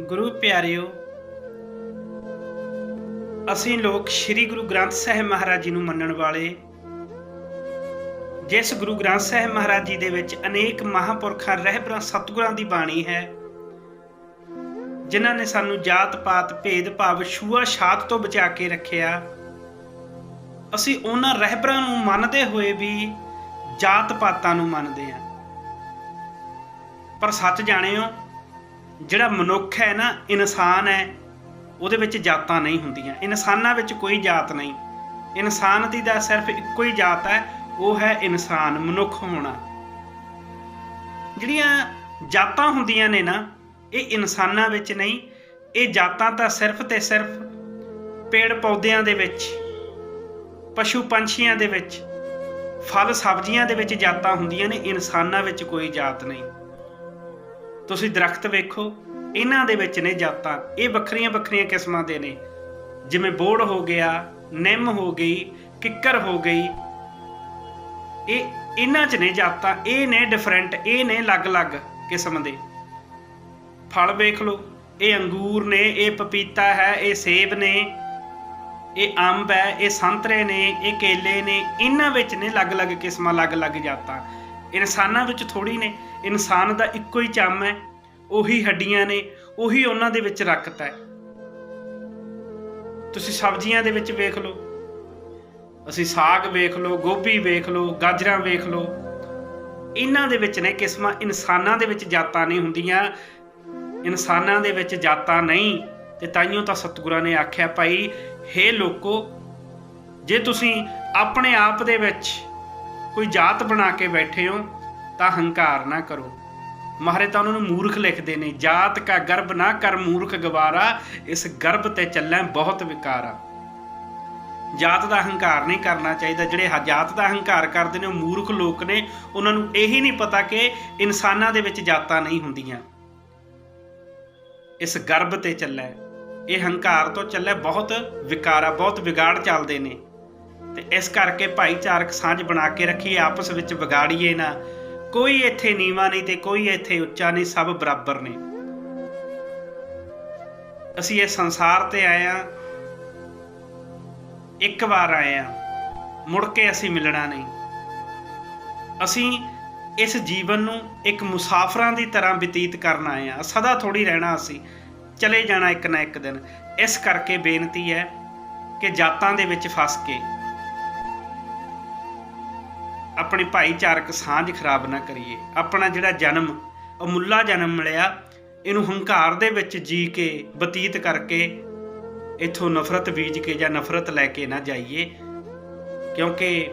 ਗੁਰੂ ਪਿਆਰਿਓ, ਅਸੀਂ ਲੋਕ ਸ੍ਰੀ ਗੁਰੂ ਗ੍ਰੰਥ ਸਾਹਿਬ ਮਹਾਰਾਜ ਜੀ ਨੂੰ ਮੰਨਣ ਵਾਲੇ, ਜਿਸ ਗੁਰੂ ਗ੍ਰੰਥ ਸਾਹਿਬ ਮਹਾਰਾਜ ਜੀ ਦੇ ਵਿੱਚ ਅਨੇਕ ਮਹਾਪੁਰਖਾਂ, ਰਹਿਬਰਾਂ, ਸਤਿਗੁਰਾਂ ਦੀ ਬਾਣੀ ਹੈ, ਜਿਨ੍ਹਾਂ ਨੇ ਸਾਨੂੰ ਜਾਤ ਪਾਤ, ਭੇਦ ਭਾਵ, ਛੂਆ ਛਾਤ ਤੋਂ ਬਚਾ ਕੇ ਰੱਖਿਆ, ਅਸੀਂ ਉਹਨਾਂ ਰਹਿਬਰਾਂ ਨੂੰ ਮੰਨਦੇ ਹੋਏ ਵੀ ਜਾਤ ਪਾਤਾਂ ਨੂੰ ਮੰਨਦੇ ਹਾਂ। ਪਰ ਸੱਚ ਜਾਣਿਓ ਜਿਹੜਾ ਮਨੁੱਖ ਹੈ ਨਾ, ਇਨਸਾਨ ਹੈ, ਉਹਦੇ ਵਿੱਚ ਜਾਤਾਂ ਨਹੀਂ ਹੁੰਦੀਆਂ। ਇਨਸਾਨਾਂ ਵਿੱਚ ਕੋਈ ਜਾਤ ਨਹੀਂ। ਇਨਸਾਨ ਦੀ ਦਾ ਸਿਰਫ ਇੱਕੋ ਹੀ ਜਾਤ ਹੈ, ਉਹ ਹੈ ਇਨਸਾਨ, ਮਨੁੱਖ ਹੋਣਾ। ਜਿਹੜੀਆਂ ਜਾਤਾਂ ਹੁੰਦੀਆਂ ਨੇ ਨਾ, ਇਹ ਇਨਸਾਨਾਂ ਵਿੱਚ ਨਹੀਂ, ਇਹ ਜਾਤਾਂ ਤਾਂ ਸਿਰਫ ਤੇ ਸਿਰਫ ਪੇੜ ਪੌਦਿਆਂ ਦੇ ਵਿੱਚ, ਪਸ਼ੂ ਪੰਛੀਆਂ ਦੇ ਵਿੱਚ, ਫਲ ਸਬਜ਼ੀਆਂ ਦੇ ਵਿੱਚ ਜਾਤਾਂ ਹੁੰਦੀਆਂ ਨੇ, ਇਨਸਾਨਾਂ ਵਿੱਚ ਕੋਈ ਜਾਤ ਨਹੀਂ। ਤੁਸੀਂ ਦਰਖਤ ਵੇਖੋ, ਇਹਨਾਂ ਦੇ ਵਿੱਚ ਨੇ ਜਾਤਾਂ, ਇਹ ਵੱਖਰੀਆਂ ਵੱਖਰੀਆਂ ਕਿਸਮਾਂ ਦੇ ਨੇ। ਜਿਵੇਂ ਬੋੜ ਹੋ ਗਿਆ, ਨਿੰਮ ਹੋ ਗਈ, ਕਿੱਕਰ ਹੋ ਗਈ, ਇਹ ਇਹਨਾਂ 'ਚ ਨੇ ਜਾਤਾਂ, ਇਹ ਨੇ ਡਿਫਰੈਂਟ ਇਹ ਨੇ ਅਲੱਗ-ਅਲੱਗ ਕਿਸਮ ਦੇ। ਫਲ ਵੇਖ ਲਓ, ਇਹ ਅੰਗੂਰ ਨੇ, ਇਹ ਪਪੀਤਾ ਹੈ, ਇਹ ਸੇਬ ਨੇ, ਇਹ ਅੰਬ ਹੈ, ਇਹ ਸੰਤਰੇ ਨੇ, ਇਹ ਕੇਲੇ ਨੇ, ਇਹਨਾਂ ਵਿੱਚ ਨੇ ਅਲੱਗ-ਅਲੱਗ ਕਿਸਮਾਂ, ਅਲੱਗ-ਅਲੱਗ ਜਾਤਾਂ। ਇਨਸਾਨਾਂ ਵਿੱਚ ਥੋੜੀ ਨੇ, ਇਨਸਾਨ ਦਾ ਇੱਕੋ ਹੀ ਚੰਮ ਹੈ, ਉਹੀ ਹੱਡੀਆਂ ਨੇ, ਉਹੀ ਉਹਨਾਂ ਦੇ ਵਿੱਚ ਰਕਤ ਹੈ। ਤੁਸੀਂ ਸਬਜ਼ੀਆਂ ਦੇ ਵਿੱਚ ਵੇਖ ਲਓ, ਅਸੀਂ ਸਾਗ ਵੇਖ ਲਓ, ਗੋਭੀ ਵੇਖ ਲਓ, ਗਾਜਰਾਂ ਵੇਖ ਲਓ, ਇਹਨਾਂ ਦੇ ਵਿੱਚ ਨੇ ਕਿਸਮਾਂ ਇਨਸਾਨਾਂ ਦੇ ਵਿੱਚ ਜਾਤਾਂ ਨਹੀਂ ਹੁੰਦੀਆਂ। ਇਨਸਾਨਾਂ ਦੇ ਵਿੱਚ ਜਾਤਾਂ ਨਹੀਂ, ਤੇ ਤਾਈਓ ਤਾਂ ਸਤਿਗੁਰਾਂ ਨੇ ਆਖਿਆ, ਭਾਈ, ਹੇ ਲੋਕੋ, ਜੇ ਤੁਸੀਂ ਆਪਣੇ ਆਪ ਦੇ ਵਿੱਚ ਕੋਈ ਜਾਤ ਬਣਾ ਕੇ ਬੈਠੇ ਹੋ, ਤਾਂ ਹੰਕਾਰ ਨਾ ਕਰੋ। ਮਹਾਰੇ ਤਾਂ ਉਹਨਾਂ ਨੂੰ ਮੂਰਖ ਲਿਖਦੇ ਨੇ, ਜਾਤ ਕਾ ਗਰਭ ਨਾ ਕਰ ਮੂਰਖ ਗਵਾਰਾ, ਇਸ ਗਰਭ ਤੇ ਚੱਲੈ ਬਹੁਤ ਵਿਕਾਰਾ। ਜਾਤ ਦਾ ਹੰਕਾਰ ਨਹੀਂ ਕਰਨਾ ਚਾਹੀਦਾ। ਜਿਹੜੇ ਜਾਤ ਦਾ ਹੰਕਾਰ ਕਰਦੇ ਨੇ, ਉਹ ਮੂਰਖ ਲੋਕ ਨੇ, ਉਹਨਾਂ ਨੂੰ ਇਹੀ ਨਹੀਂ ਪਤਾ ਕਿ ਇਨਸਾਨਾਂ ਦੇ ਵਿੱਚ ਜਾਤਾਂ ਨਹੀਂ ਹੁੰਦੀਆਂ। ਇਸ ਗਰਭ ਤੇ ਚੱਲੈ, ਇਹ ਹੰਕਾਰ ਤੋਂ ਚੱਲੈ ਬਹੁਤ ਵਿਕਾਰਾ, ਬਹੁਤ ਵਿਗਾੜ ਚੱਲਦੇ ਨੇ। ਤੇ ਇਸ ਕਰਕੇ ਭਾਈਚਾਰਕ ਸਾਂਝ ਬਣਾ ਕੇ ਰੱਖੀਏ ਆਪਸ ਵਿੱਚ ਵਿਗਾੜੀਏ ਨਾ। ਕੋਈ ਇੱਥੇ ਨੀਵਾ ਨਹੀਂ ਤੇ ਕੋਈ ਇੱਥੇ ਉੱਚਾ ਨਹੀਂ, ਸਭ ਬਰਾਬਰ ਨੇ। ਅਸੀਂ ਇਹ ਸੰਸਾਰ ਤੇ ਆਏ ਆ। ਇੱਕ ਵਾਰ ਆਏ ਆ। ਮੁੜ ਕੇ ਅਸੀਂ ਮਿਲਣਾ ਨਹੀਂ। ਅਸੀਂ ਇਸ ਜੀਵਨ ਨੂੰ ਇੱਕ ਮੁਸਾਫਰਾਂ ਦੀ ਤਰ੍ਹਾਂ ਬਤੀਤ ਕਰਨ ਆਏ ਆ। ਸਦਾ ਥੋੜੀ ਰਹਿਣਾ ਅਸੀਂ, ਚਲੇ ਜਾਣਾ ਇੱਕ ਨਾ ਇੱਕ ਦਿਨ। ਇਸ ਕਰਕੇ ਬੇਨਤੀ ਹੈ ਕਿ ਜਾਤਾਂ ਦੇ ਵਿੱਚ ਫਸ ਕੇ ਆਪਣੀ ਭਾਈਚਾਰਕ ਸਾਂਝ ਖਰਾਬ ਨਾ ਕਰੀਏ। ਆਪਣਾ ਜਿਹੜਾ ਜਨਮ, ਅਮੁੱਲਾ ਜਨਮ ਮਿਲਿਆ, ਇਹਨੂੰ ਹੰਕਾਰ ਦੇ ਵਿੱਚ ਜੀ ਕੇ, ਬਤੀਤ ਕਰਕੇ ਇਥੋਂ ਨਫ਼ਰਤ ਬੀਜ ਕੇ ਜਾਂ ਨਫ਼ਰਤ ਲੈ ਕੇ ਨਾ ਜਾਈਏ, ਕਿਉਂਕਿ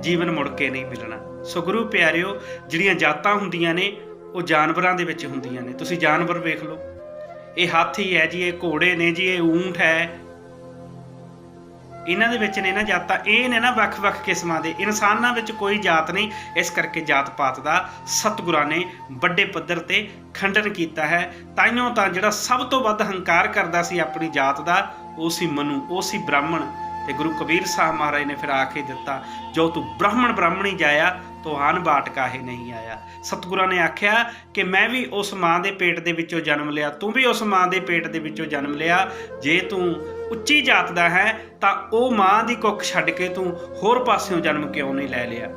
ਜੀਵਨ ਮੁੜ ਕੇ ਨਹੀਂ ਮਿਲਣਾ। ਸੋ ਗੁਰੂ ਪਿਆਰਿਓ, ਜਿਹੜੀਆਂ ਜਾਤਾਂ ਹੁੰਦੀਆਂ ਨੇ, ਉਹ ਜਾਨਵਰਾਂ ਦੇ ਵਿੱਚ ਹੁੰਦੀਆਂ ਨੇ। ਤੁਸੀਂ ਜਾਨਵਰ ਵੇਖ ਲਓ। ਇਹ ਹਾਥੀ ਹੈ ਜੀ, ਇਹ ਘੋੜੇ ਨੇ ਜੀ, ਇਹ ਊਂਠ ਹੈ ਇਹਨਾਂ ਦੇ ਵਿੱਚ ਨੇ ਨਾ ਜਾਤਾਂ ਇਹ ਨੇ ਨਾ ਵੱਖ-ਵੱਖ ਕਿਸਮਾਂ ਦੇ। ਇਨਸਾਨਾਂ ਵਿੱਚ ਕੋਈ ਜਾਤ ਨਹੀਂ, ਇਸ ਕਰਕੇ ਜਾਤ ਪਾਤ ਦਾ ਸਤਿਗੁਰਾਂ ਨੇ ਵੱਡੇ ਪੱਧਰ ਤੇ ਖੰਡਨ ਕੀਤਾ ਹੈ। ਤਾਈਓ ਤਾਂ ਜਿਹੜਾ ਸਭ ਤੋਂ ਵੱਧ ਹੰਕਾਰ ਕਰਦਾ ਸੀ ਆਪਣੀ ਜਾਤ ਦਾ, ਉਹ ਸੀ ਮਨੂ, ਉਹ ਸੀ ਬ੍ਰਾਹਮਣ। ਤੇ ਗੁਰੂ ਕਬੀਰ ਸਾਹਿਬ ਮਹਾਰਾਜ ਨੇ ਫਿਰ ਆਖ ਹੀ ਦਿੱਤਾ, ਜੋ ਤੂੰ ਬ੍ਰਾਹਮਣ ਬ੍ਰਾਹਮਣੀ ਜਾਇਆ ਤੋ ਆਨ ਬਾਟ ਕਾਹੇ ਨਹੀਂ ਆਇਆ। ਸਤਿਗੁਰਾਂ ਨੇ ਆਖਿਆ ਕਿ ਮੈਂ ਵੀ ਉਸ ਮਾਂ ਦੇ ਪੇਟ ਦੇ ਵਿੱਚੋਂ ਜਨਮ ਲਿਆ, ਤੂੰ ਵੀ ਉਸ ਮਾਂ ਦੇ ਪੇਟ ਦੇ ਵਿੱਚੋਂ ਜਨਮ ਲਿਆ। ਜੇ ਤੂੰ ਉੱਚੀ ਜਾਤ ਦਾ ਹੈ, ਤਾਂ ਉਹ ਮਾਂ ਦੀ ਕੁੱਖ ਛੱਡ ਕੇ ਤੂੰ ਹੋਰ ਪਾਸਿਓਂ ਜਨਮ ਕਿਉਂ ਨਹੀਂ ਲੈ ਲਿਆ?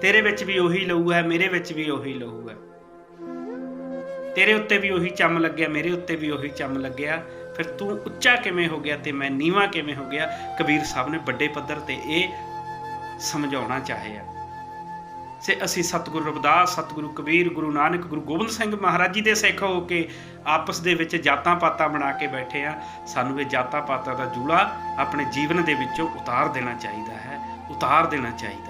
ਤੇਰੇ ਵਿੱਚ ਵੀ ਉਹੀ ਲਹੂ ਹੈ, ਮੇਰੇ ਵਿੱਚ ਵੀ ਉਹੀ ਲਹੂ ਹੈ। ਤੇਰੇ ਉੱਤੇ ਵੀ ਉਹੀ ਚੰਮ ਲੱਗਿਆ, ਮੇਰੇ ਉੱਤੇ ਵੀ ਉਹੀ ਚੰਮ ਲੱਗਿਆ। ਫਿਰ ਤੂੰ ਉੱਚਾ ਕਿਵੇਂ ਹੋ ਗਿਆ ਤੇ ਮੈਂ ਨੀਵਾ ਕਿਵੇਂ ਹੋ ਗਿਆ? ਕਬੀਰ ਸਾਹਿਬ ਨੇ ਵੱਡੇ ਪੱਧਰ ਤੇ ਇਹ ਸਮਝਾਉਣਾ ਚਾਹਿਆ। ਸੇ ਅਸੀਂ ਸਤਿਗੁਰੂ ਰਵਿਦਾਸ, ਸਤਿਗੁਰੂ ਕਬੀਰ, ਗੁਰੂ ਨਾਨਕ, ਗੁਰੂ ਗੋਬਿੰਦ ਸਿੰਘ ਮਹਾਰਾਜ ਜੀ ਦੇ ਸਿੱਖ ਹੋ ਕੇ ਆਪਸ ਦੇ ਵਿੱਚ ਜਾਤਾਂ ਪਾਤਾਂ ਬਣਾ ਕੇ ਬੈਠੇ ਆ ਸਾਨੂੰ ਇਹ ਜਾਤਾਂ ਪਾਤਾਂ ਦਾ ਜੂੜਾ ਆਪਣੇ ਜੀਵਨ ਦੇ ਵਿੱਚੋਂ ਉਤਾਰ ਦੇਣਾ ਚਾਹੀਦਾ ਹੈ, ਉਤਾਰ ਦੇਣਾ ਚਾਹੀਦਾ